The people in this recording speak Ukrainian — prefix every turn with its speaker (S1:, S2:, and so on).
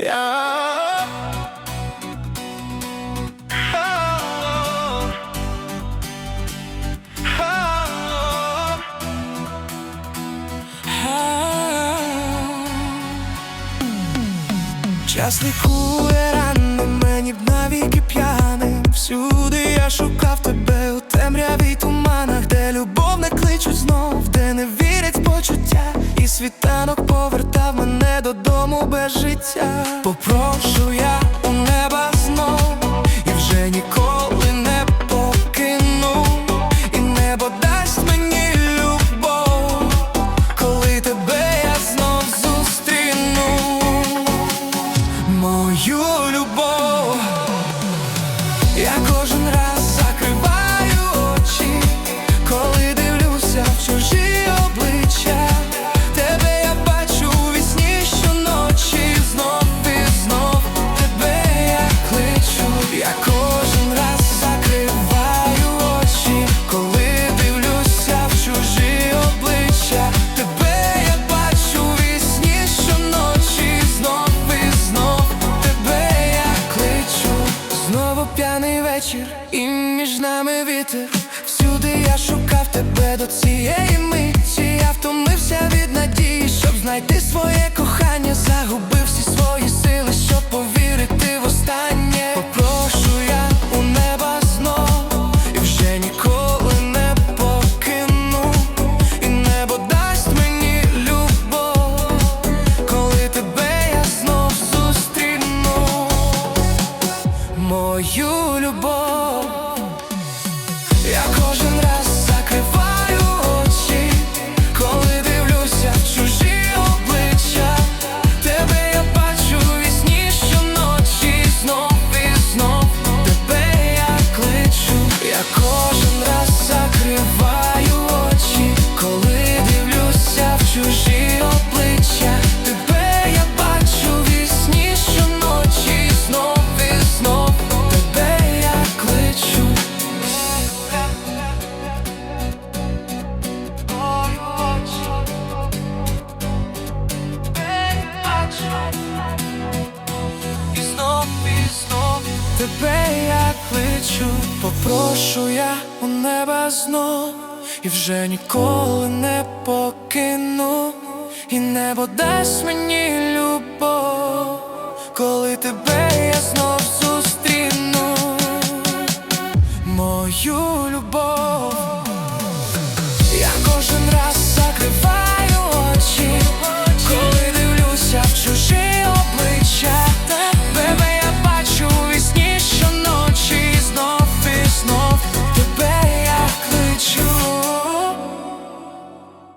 S1: Я... Час лікує рани мені б навіки кличуть знов, де не вірять почуття, і світанок повертав мене додому без життя. Попрошу я. Весняний вечір, і між нами вітер. Всюди я шукав тебе до цієї. мою любов. Я кожен тебе я кличу, попрошу я у неба знов. І вже ніколи не покину, і небо дасть мені любов, коли тебе я знов зустріну, мою любов, я кожен раз закриваю